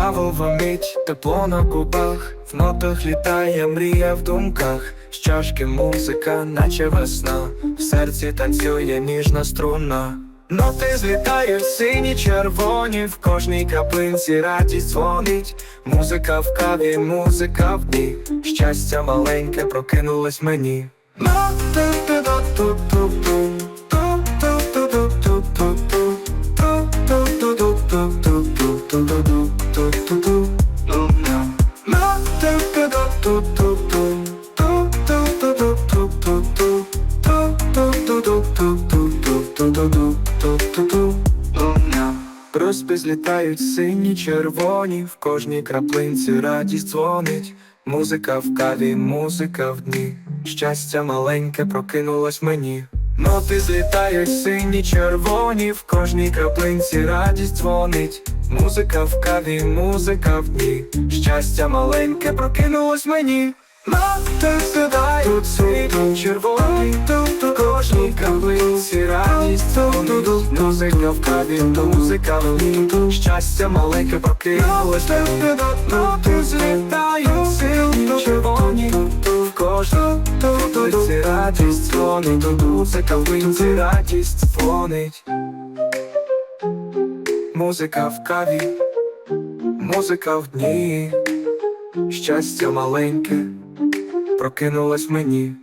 Чудова мить, тепло на губах, в нотах літає мрія в думках, з чашки музика, наче весна, в серці танцює ніжна струна. Ноти злітають сині, червоні, в кожній краплинці радість дзвонить. Музика в каві, музика в дні, щастя маленьке прокинулось мені. Проспи злітають сині, червоні, в кожній краплинці радість дзвонить. Музика в каві, музика в дні, щастя маленьке прокинулось мені. Ноти злітають сині, червоні, в кожній краплинці радість дзвонить. Музика в каві, музика в дні, щастя маленьке прокинулось мені. Ноти злітають сині, червоні, тут у кожній краплинці радість дзвонить. Музика в каві, музика в дні, щастя маленьке прокинулось. Ноти злітають сині, червоні, в кожній краплинці радість дзвонить. Музика в радість дзвонить. Музика в каві, музика в дні, щастя маленьке. Прокинулось мені.